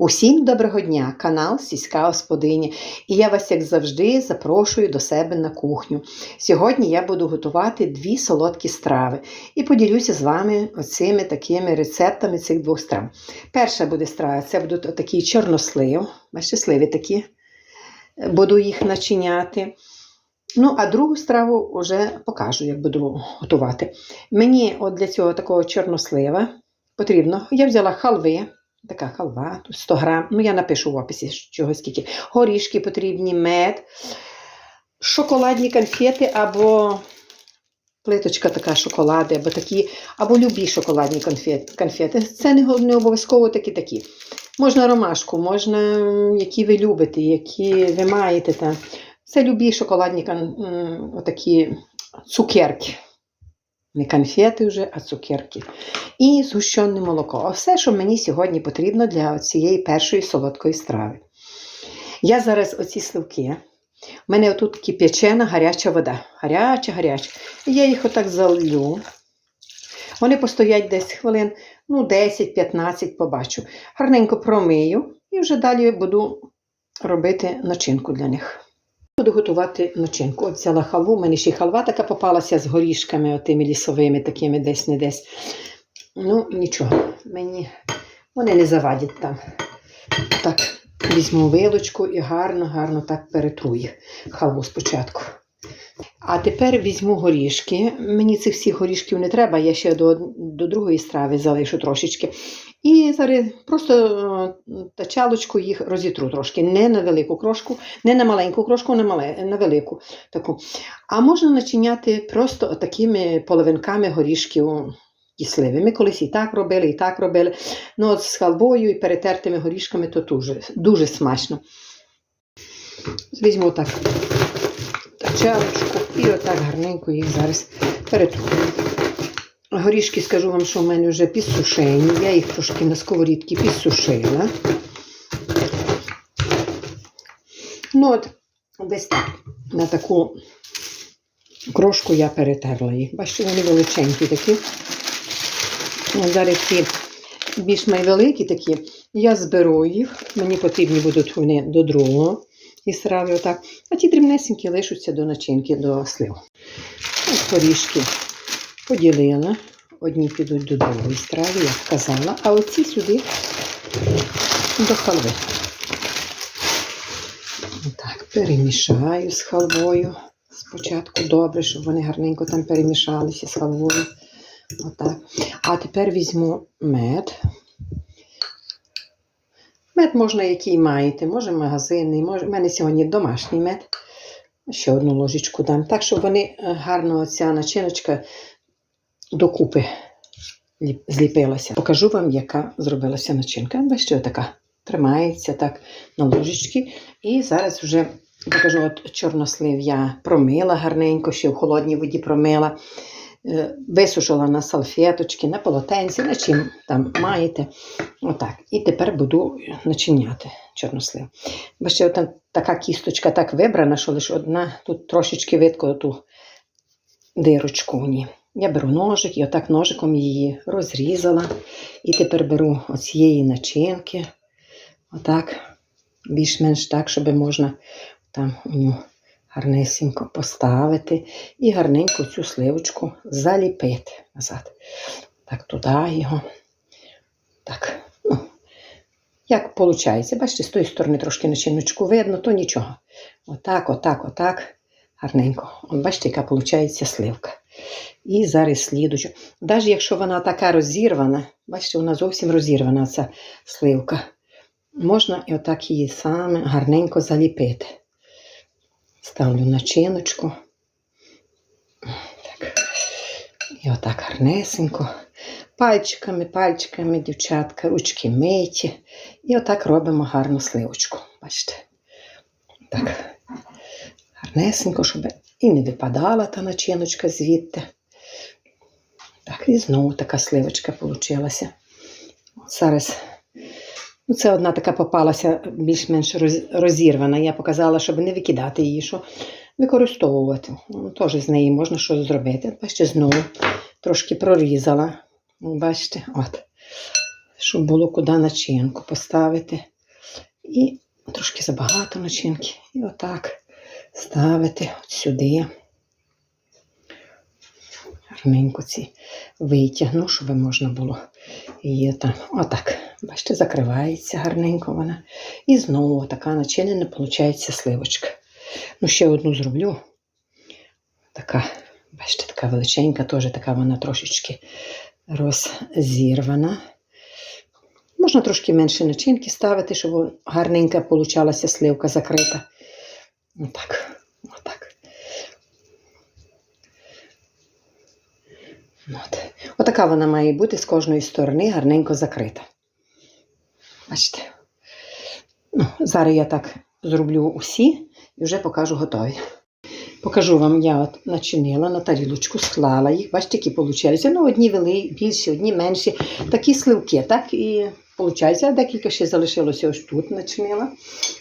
Усім доброго дня, канал Сільська Господиня. І я вас, як завжди, запрошую до себе на кухню. Сьогодні я буду готувати дві солодкі страви і поділюся з вами оцими такими рецептами цих двох страв. Перша буде страва це будуть отакі чорнослив, сливи такі. Буду їх начиняти. Ну, а другу страву вже покажу, як буду готувати. Мені от для цього такого чорнослива потрібно, я взяла халви. Така халва, 100 грам. Ну, я напишу в описі, чого скільки. Горішки потрібні, мед, шоколадні конфети або плиточка така шоколади, або такі, або любі шоколадні конфети. Це не, обов'язково такі такі. Можна ромашку, можна, які ви любите, які ви маєте там. Це любі шоколадні отакі цукерки. Не конфети вже, а цукерки. І згущене молоко. А все, що мені сьогодні потрібно для цієї першої солодкої страви. Я зараз оці сливки. У мене отут кип'ячена гаряча вода. Гаряча, гаряча. Я їх отак залью. Вони постоять десь хвилин, ну, 10-15 побачу. Гарненько промию і вже далі буду робити начинку для них. Буду готувати начинку. От взяла халву, у мене ще халва така попалася з горішками, отими лісовими, такими десь не десь. Ну, нічого, мені вони не завадять там. Так, візьму вилочку і гарно, гарно так перетру їх халву спочатку. А тепер візьму горішки. Мені цих всіх горішків не треба, я ще до, до другої страви залишу трошечки. І зараз просто е, тачалочку їх розітру трошки. Не на велику крошку, не на маленьку крошку, на, мале, на велику таку. А можна начиняти просто такими половинками горішків кисливими. Ми колись і так робили, і так робили. Ну, от з халвою і перетертими горішками то дуже, дуже смачно. Візьму так тачалочку і отак гарненько їх зараз перетру. Горішки, скажу вам, що в мене вже підсушені. Я їх трошки на сковорідці підсушила. Ну от, десь так, на таку крошку я перетерла їх. Бачите, вони величенькі такі. Ну, Зараз ці більш найвеликі такі. Я зберу їх. Мені потрібні будуть вони до другого і страви отак. А ті дрібнесенькі лишаться до начинки, до слив. Ось горішки поділила. Одні підуть до другої страви, як казала, а оці сюди до халви. Так, перемішаю з халвою. Спочатку добре, щоб вони гарненько там перемішалися з халвою. Отак. А тепер візьму мед. Мед можна, який маєте, може магазинний, може. У мене сьогодні домашній мед. Ще одну ложечку дам. Так, щоб вони е, гарно оця начиночка докупи зліпилася. Покажу вам, яка зробилася начинка. Бачите, така тримається так на ложечки. І зараз вже покажу от чорнослив я промила гарненько, ще в холодній воді промила. Е, Висушила на салфеточки, на полотенці, на чим там маєте. Отак. І тепер буду начиняти чорнослив. Бачите, там така кісточка так вибрана, що лише одна, тут трошечки видко ту дирочку в ній. Я беру ножик і отак ножиком її розрізала. І тепер беру оцієї начинки. Отак, більш-менш так, щоб можна там у нього гарнесенько поставити і гарненько цю сливочку заліпити назад. Так, туди його. Так, ну, як виходить. Бачите, з тої сторони трошки начиночку видно, то нічого. Отак, отак, отак. Гарненько. От бачите, яка виходить сливка. І зараз слідучу. Навіть якщо вона така розірвана, бачите, вона зовсім розірвана, ця сливка. Можна і отак її саме гарненько заліпити. Ставлю начиночку. Так. І отак гарнесенько. Пальчиками, пальчиками, дівчатка, ручки миті. І отак робимо гарну сливочку. Бачите? Так. Гарнесенько, щоб і не випадала та начиночка звідти. Так, і знову така сливочка получилася. Зараз ну, це одна така попалася більш-менш розірвана. Я показала, щоб не викидати її, що використовувати. Ну, Теж з неї можна щось зробити. Бачите, знову трошки прорізала. Бачите, от. щоб було куди начинку поставити. І трошки забагато начинки. І отак ставити от сюди. Гарненько ці витягну, щоб можна було її там. Отак. Бачите, закривається гарненько вона. І знову така начинена, виходить, сливочка. Ну, ще одну зроблю. Така, бачите, така величенька, теж така вона трошечки роззірвана. Можна трошки менше начинки ставити, щоб гарненька получалася сливка закрита. Отак. От. Отака вона має бути з кожної сторони гарненько закрита. Бачите? Ну, зараз я так зроблю усі і вже покажу готові. Покажу вам, я от начинила на тарілочку, склала їх. Бачите, які вийшли. Ну, одні вели більші, одні менші. Такі сливки, так і А декілька ще залишилося ось тут начинила.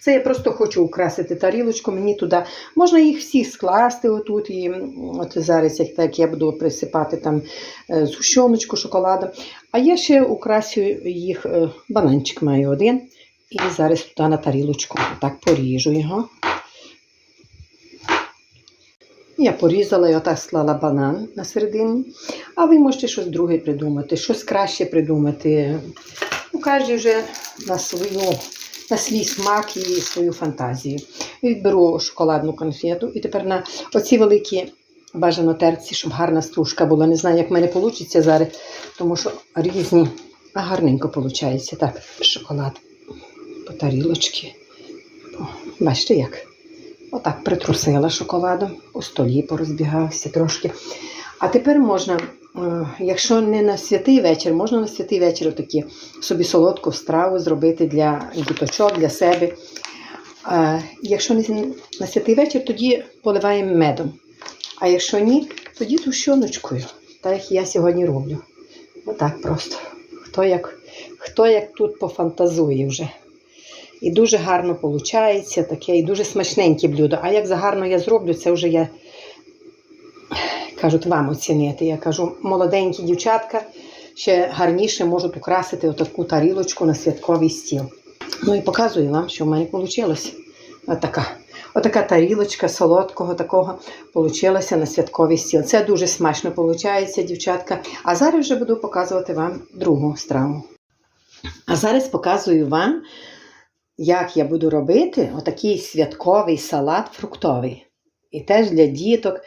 Це я просто хочу украсити тарілочку, мені туди. Можна їх всі скласти отут. І от зараз, як так, я буду присипати там е, згущеночку шоколадом. А я ще украсю їх, е, бананчик маю один. І зараз туди на тарілочку. Так поріжу його. Я порізала і отак склала банан на середині. А ви можете щось друге придумати, щось краще придумати. Кожен вже на, свою, на свій смак і свою фантазію. І беру шоколадну конфету і тепер на оці великі бажано терці, щоб гарна стружка була. Не знаю, як в мене вийде зараз, тому що різні, а гарненько виходить. Так, шоколад по тарілочці. Бачите як? Отак притрусила шоколадом, у столі порозбігався трошки. А тепер можна, якщо не на святий вечір, можна на святий вечір отакі собі солодку страву зробити для діточок, для себе. Е, Якщо не на святий вечір, тоді поливаємо медом. А якщо ні, тоді тушоночкою, так як я сьогодні роблю. Отак просто. Хто як, хто як тут пофантазує вже. І дуже гарно виходить, таке, і дуже смачненьке блюдо. А як загарно я зроблю, це вже я кажуть вам оцінити. Я кажу, молоденькі дівчатка ще гарніше можуть украсити отаку тарілочку на святковий стіл. Ну і показую вам, що в мене вийшло. Отака. Отака тарілочка солодкого такого получилася на святковий стіл. Це дуже смачно виходить, дівчатка. А зараз вже буду показувати вам другу страву. А зараз показую вам, як я буду робити отакий святковий салат фруктовий. І теж для діток.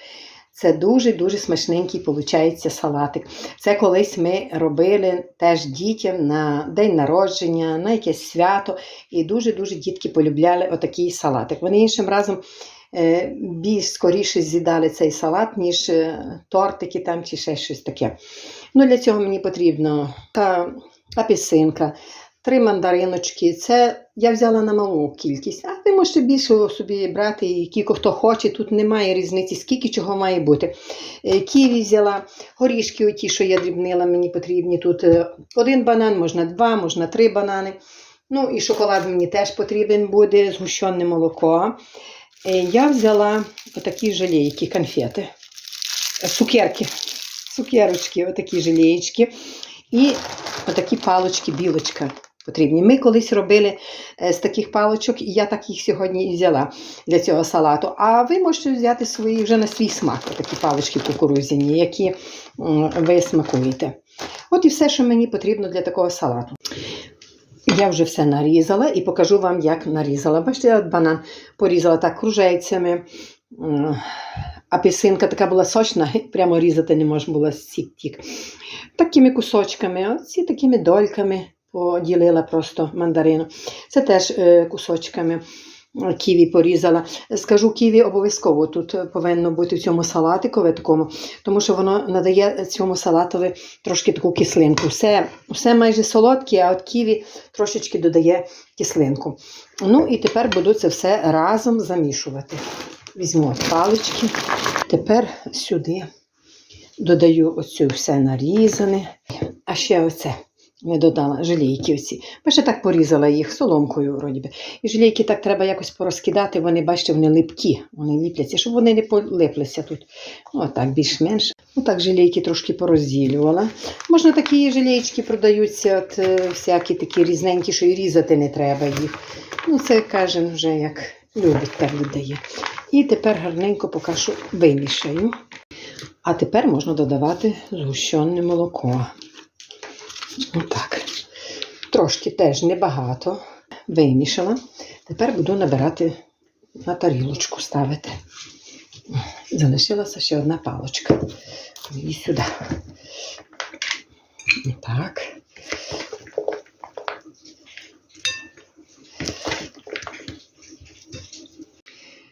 Це дуже-дуже смачненький виходить салатик. Це колись ми робили теж дітям на день народження, на якесь свято. І дуже-дуже дітки полюбляли отакий салатик. Вони іншим разом е, більш скоріше з'їдали цей салат, ніж е, тортики там чи ще щось таке. Ну, Для цього мені потрібно та апельсинка, три мандариночки. Це я взяла на малу кількість, а ви можете більше собі брати, і кілько хто хоче. Тут немає різниці, скільки чого має бути. Е, Ківі взяла, горішки, оті, що я дрібнила, мені потрібні. Тут е, один банан, можна два, можна три банани. Ну і шоколад мені теж потрібен буде, згущене молоко. Е, Я взяла отакі жалейки, конфети, цукерки, цукерочки, отакі жалеєчки. І отакі палочки, білочка потрібні. Ми колись робили е, з таких палочок, і я так їх сьогодні і взяла для цього салату. А ви можете взяти свої вже на свій смак, такі палички кукурудзяні, які ви смакуєте. От і все, що мені потрібно для такого салату. Я вже все нарізала і покажу вам, як нарізала. Бачите, я банан порізала так кружельцями. Апельсинка така була сочна, прямо різати не можна було сік-тік. Такими кусочками, оці такими дольками поділила просто мандарину. Це теж кусочками ківі порізала. Скажу, ківі обов'язково тут повинно бути в цьому салатикові такому, тому що воно надає цьому салатові трошки таку кислинку. Все, все майже солодке, а от ківі трошечки додає кислинку. Ну і тепер буду це все разом замішувати. Візьму палички. Тепер сюди додаю оцю все нарізане. А ще оце додала желейки оці. Ще так порізала їх соломкою, вроді би. І желейки так треба якось порозкидати, вони, бачите, вони липкі, вони ліпляться, щоб вони не полиплися тут. Ну, так, більш-менш. Ну так, желейки трошки порозділювала. Можна такі желейки продаються, от, е, всякі такі різненькі, що і різати не треба їх. Ну, це кожен вже як любить, так віддає. І тепер гарненько поки що вимішаю. А тепер можна додавати згущене молоко. Отак. Трошки теж небагато вимішала. Тепер буду набирати на тарілочку ставити. Залишилася ще одна палочка. І сюди. Так.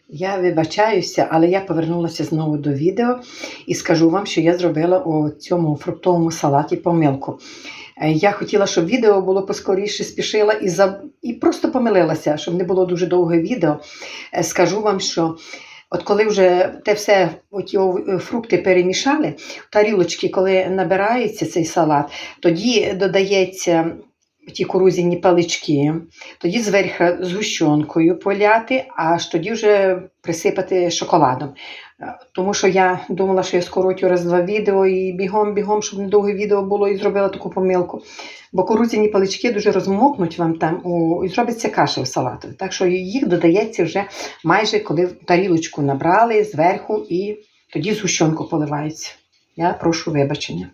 Я вибачаюся, але я повернулася знову до відео і скажу вам, що я зробила у цьому фруктовому салаті помилку. Е, Я хотіла, щоб відео було поскоріше, спішила і, за... і просто помилилася, щоб не було дуже довге відео. Е, Скажу вам, що от коли вже те все, оті о- фрукти перемішали, тарілочки, коли набирається цей салат, тоді додається ті кукурудзяні палички, тоді зверху згущенкою поляти, аж тоді вже присипати шоколадом. Е, Тому що я думала, що я скоротю раз-два відео і бігом-бігом, щоб недовге відео було, і зробила таку помилку. Бо кукурудзяні палички дуже розмокнуть вам там у, і зробиться каша в салату. Так що їх додається вже майже коли тарілочку набрали зверху і тоді згущенку поливається. Я прошу вибачення.